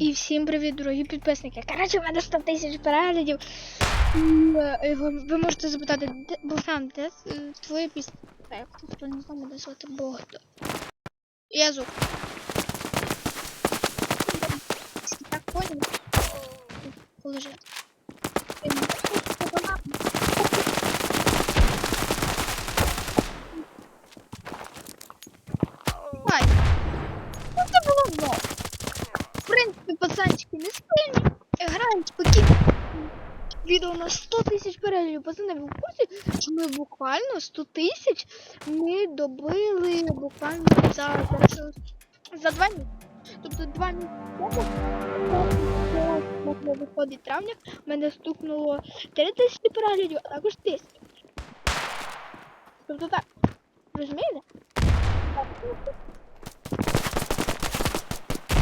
І всім привіт, дорогі підписники. Коротше, у мене 100 тисяч переглядів. Е, Ви, можете запитати, Богдан, де е, твоя пісня? Так, хто не знає, мене звати Богдан. Я звук. Так, понял? Положи. Ай, ну це було зло. В принципі, пацанчики не сильні. Грають спокійно. Відео на 100 тисяч переглядів. Пацани, ви в курсі, що ми буквально 100 тисяч ми добили буквально за, за, два місяці. Тобто два місяці тому, виходить травня, в мене стукнуло 3 тисячі переглядів, а також тисячі. Тобто так, розумієте?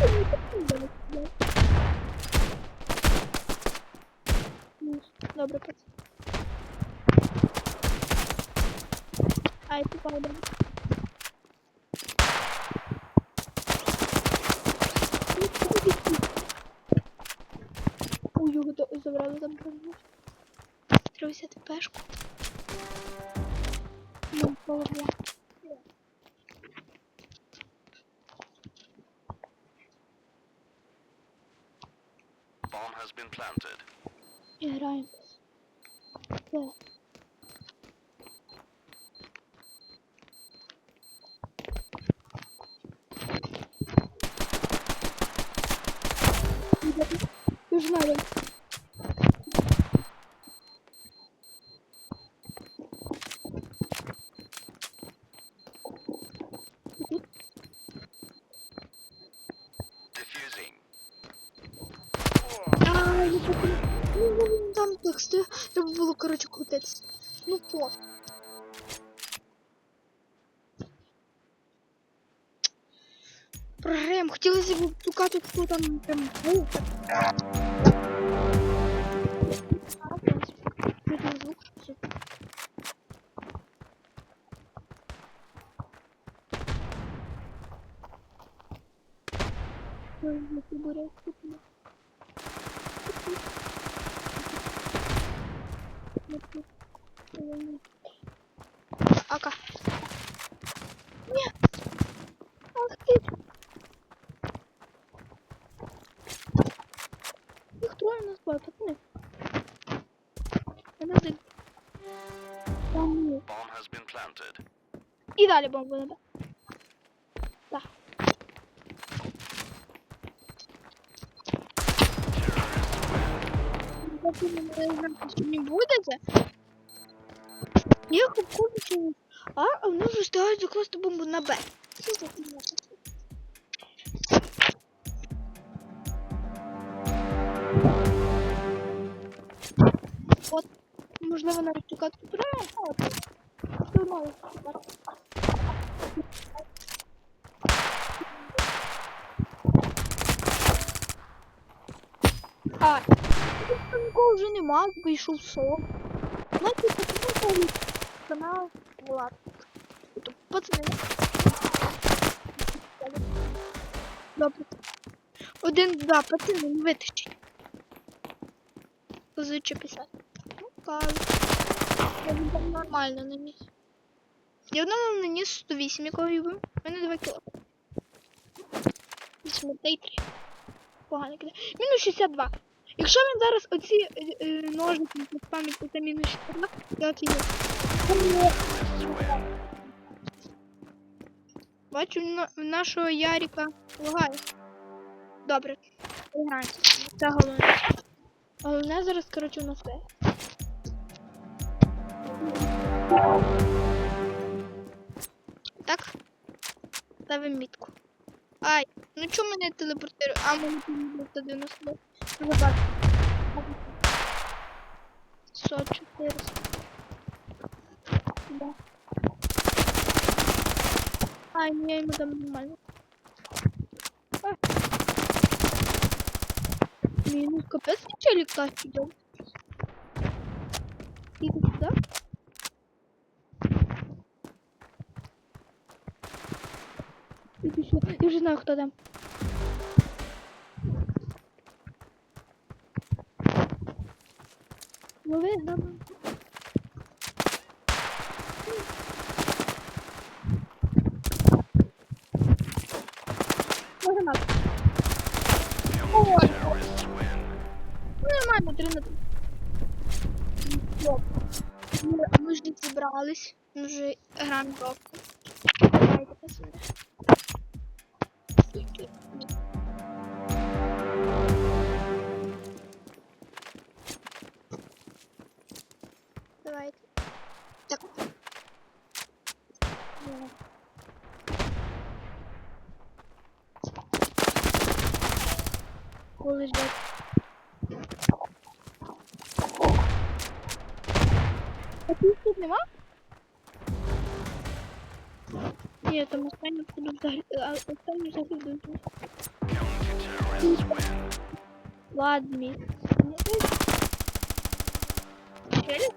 Ай, ну, так не буде, блядь. Ну, Добре, пацан. Ай, ти добре. Ой, його забрали. Треба взяти пешку. Ну, головне. Bomb has been planted. І Все. Дуже надо. Diffusing. А, я потім... Ну, тексти. Треба було, коротше, крутитися. Ну, по. Програємо. Хотілося шукати хто там прям був. Ой, я И дали бомбу надо. Да. не будете? Я хочу А, а вони вже встигають закласти бомбу на Б. От, можливо, навіть чекати підтримує, а А, там нікого вже нема, вийшов сон. Знаєте, почему канал Влад? Пацани. Добре. Один, два, пацани, не витащить. Позичу писати. Ну, кажу. Я він нормально наніс. Я одному наніс 108, якого юбив. У мене 2 кіло. 8 та 3. Погано кидає. Мінус 62. Якщо він зараз оці е, е, ножниці з пам'яті це мінус 62, я от. Бачу, на- нашого Яріка лагає. Добре. Це головне. Головне зараз, коротше, у нас це. Так. Ставим мітку. Ай, ну чому меня телепортирує? А мы мені 90. Забак. четыре. Да. Ай, не, ему там нормально. А. Минус капец, ничего летать идем. И туда? точно. Я уже знаю, кто там. Ну, Лови, нам. Може ну, мати. Нормально, три на три. Ми, ми вже зібрались, ми вже граємо кропку. Коли ждать. А тут тут нема? Ні, там останній входу взагалі, а останній взагалі дуже. Counter-terrorists win. Ладно, мій. Челі?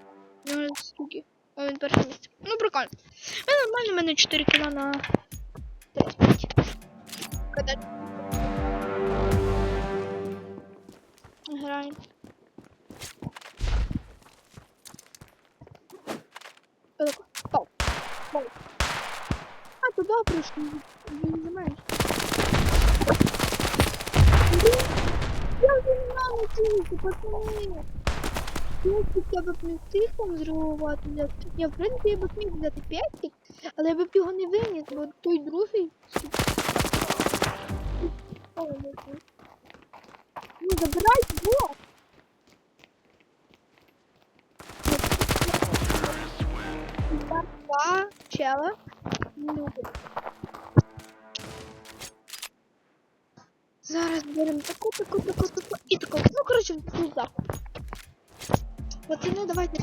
Ну, скільки? О, він перше місце. Ну, прикольно. Ну, нормально, в мене 4 кіла на 35. Когда... Граємо. Пау. Пау. А, добре, що він не маєш. Я вже не маю цілити, пацани. Я хоча б не встиг там. Я, в принципі, я б міг взяти п'ятик, але я б його не виніс, бо той другий. Ой. Ну, забирай win. Два, чела. Зараз беремо таку, таку, таку, таку і таку. Ну, коротше, в крузак. Пацани, давайте.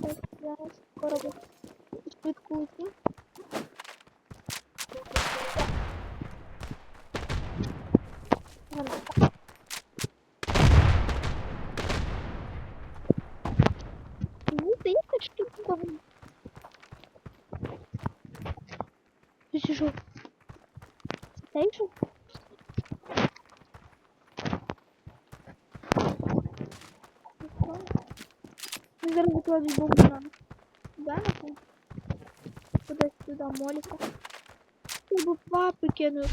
Так, зараз скоро буде швидкуйте. Ладно. Мені здається, що тут повинно. Ти що? Стейшн? Викладуть бомбу на Да, на Кудись туди моліка. Треба папи кинуть.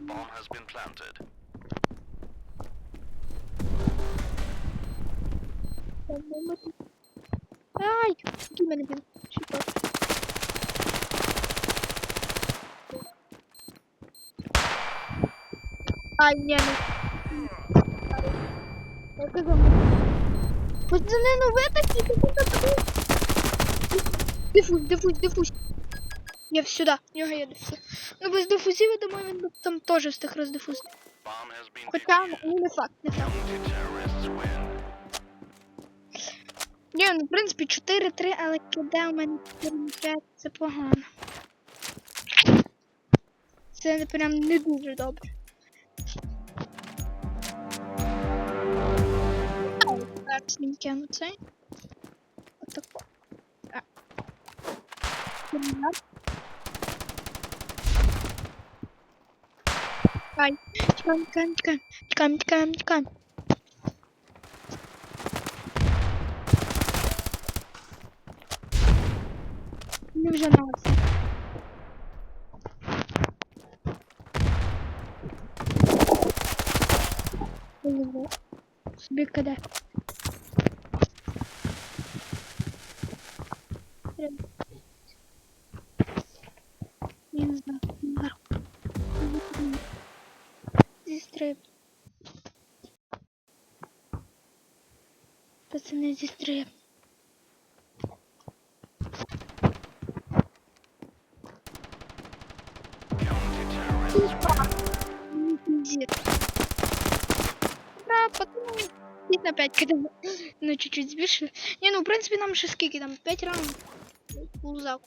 Bomb has been planted. Там бомба тут. Ай! Який мене він чіпав. Ай, ні, ну. Я казав. Пацани, ну ви такі, такі? Дифуз, дифуз, дифуз. Я сюди, в нього є дифуз. Ну без дифузів, я думаю, він там теж встиг роздифузити. Хоча, ну не факт, не факт. Ні, ну в принципі 4-3, але киде у мене 4-5, це погано. Це прям не дуже добре. Ау, Зараз він кину цей. Отако. А. Кидаю. Ай, чекаємо, чекаємо, чекаємо, чекаємо, чекаємо, чекаємо. Не вже на це. Ого. Собі киде. Зістриб. Пацани, зістриб. Пиздец. Ура, потом 5 на 5, когда ну чуть-чуть збільшили. Не, ну в принципі нам ще скільки там 5 раундів. Лузак.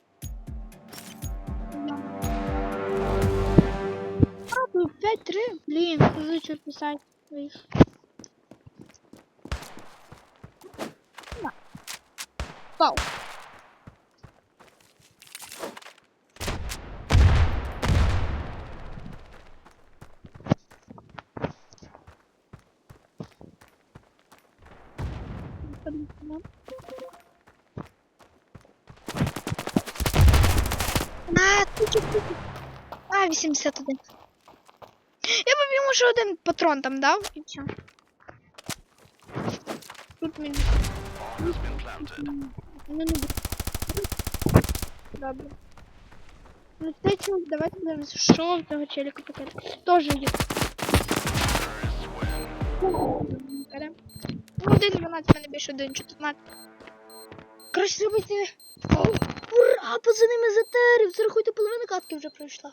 три? Блін, звичайно писати вийшло. Вау. А, 81. Я б йому ще один патрон там дав і все. Тут мені ну, не. Добре. Ну, цей чоловік, давайте подивимося, що в цього челіка таке. Тоже є. Каде? Ну, один 12, в мене більше один 14. Коротше, зробити. Ура! Поза ними затерів! Це рахуйте, половина катки вже пройшла.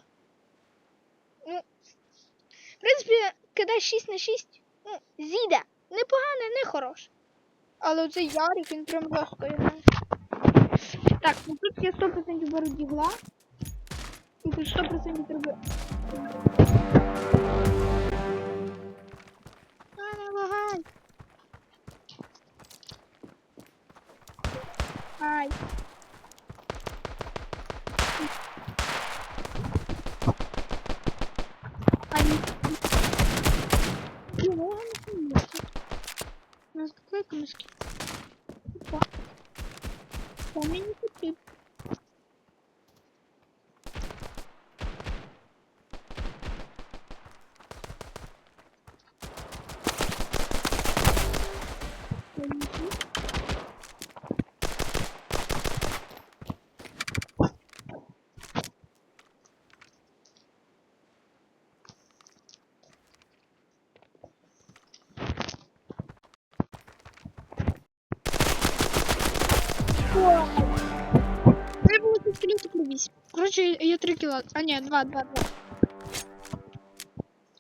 Принципі, кидай 6 на 6. Ну, зійде. Непогане, не хороше. Але оцей Ярик, він прям жорстко грає. Так, ну тут є 100% беру дігла. І тут 100% треба. А, не. Ай. Чего он не может? У нас такой 8. Коротше, я 3 кіло. А ні, 2, 2, 2.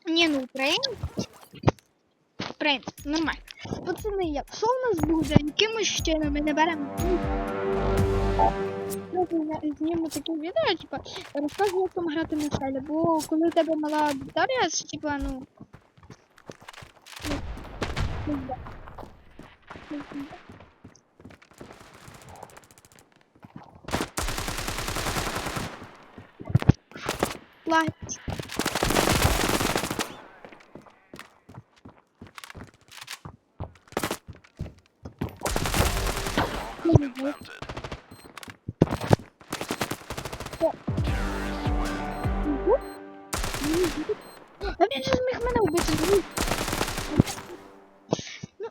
Ні, ну Україн. Україн, нормально. Пацани, як що в нас буде? Якимось чином ми не беремо. Давайте Знімемо таке відео, типа, розказую, як там грати на бо коли у тебе мала аудиторія, типа, ну. ну, пизда. Пизда. Лаги. Bomb has been planted. А він же зміг мене вбити. Ну.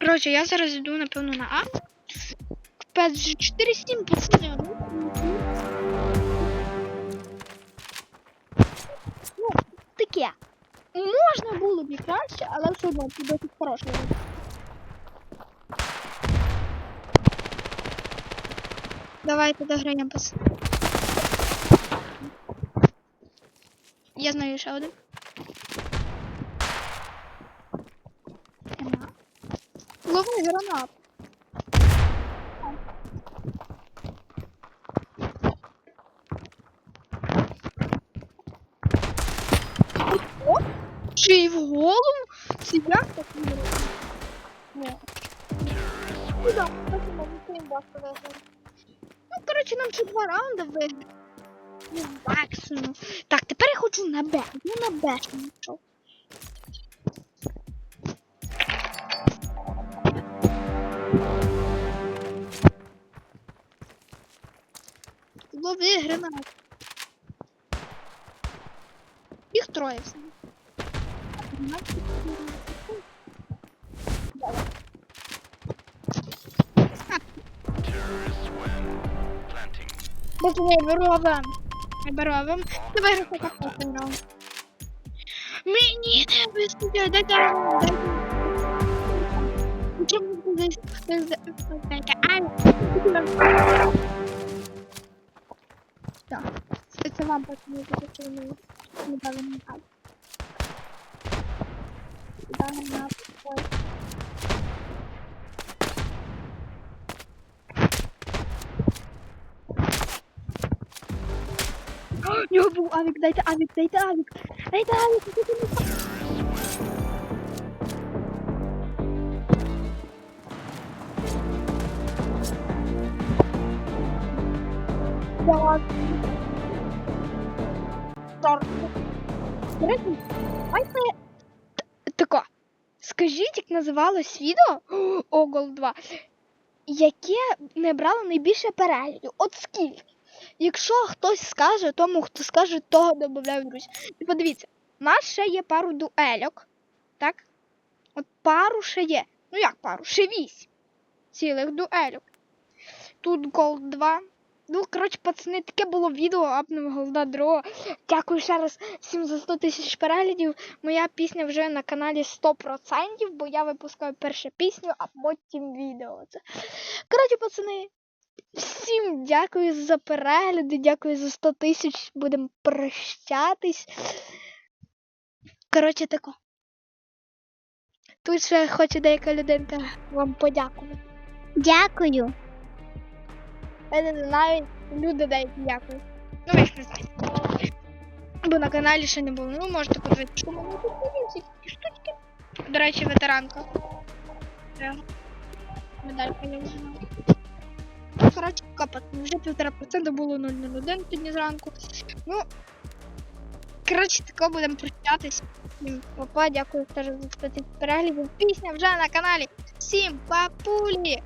Коротше, я зараз йду, напевно, на А. PSG 4-7, пацани. Можна було б і краще, але все одно тут досить хороше. Давайте дограємо пас. Я знаю ще один. Ловний гранат. Ще й в голову? Це як так не да. Ну, коротше, нам ще два раунди виграли. Ну. Так, тепер я хочу на Б. Ну, на Б ще не пішов. Лови гранат. Їх. Planting. Пацани, беру авам. Я беру. Bomb Давай гроші planted. капотимо. Мені не вистачає, авам, дайте. Чому ви здесь? Ай, Так. Це- вам те, що не дали мені авам. Дали на Ой. У нього був авік, дайте авік, дайте авік. Дайте авік, дайте авік. Так. Так. Серйозно? Давайте тако. Скажіть, як називалось відео Огол 2, яке не брало найбільше переглядів. От скільки? Якщо хтось скаже, тому хто скаже, того додаю друзі. І подивіться, у нас ще є пару дуельок. Так? От пару ще є. Ну як пару? Ще вісім цілих дуельок. Тут Gold 2. Ну, коротше, пацани, таке було відео апнув голда дрова. Дякую ще раз всім за 100 тисяч переглядів. Моя пісня вже на каналі 100%, бо я випускаю першу пісню, а потім відео. Коротше, пацани, всім дякую за перегляди, дякую за 100 тисяч. Будемо прощатись. Коротше, тако. Тут ще хоче деяка людинка вам подякувати. Дякую. Я не знаю, люди деякі дякують. Ну, їх не знаєте. Бо на каналі ще не було. Ну, можете подивитися, що мене тут є всякі штучки. До речі, ветеранка. Медалька не взяла. Коротше, капот. Вже півтора процента було 0,01 сьогодні зранку. Ну, коротше, тако будемо прощатись. Всім Папа, дякую теж за 100 переглядів. Пісня вже на каналі. Всім папулі!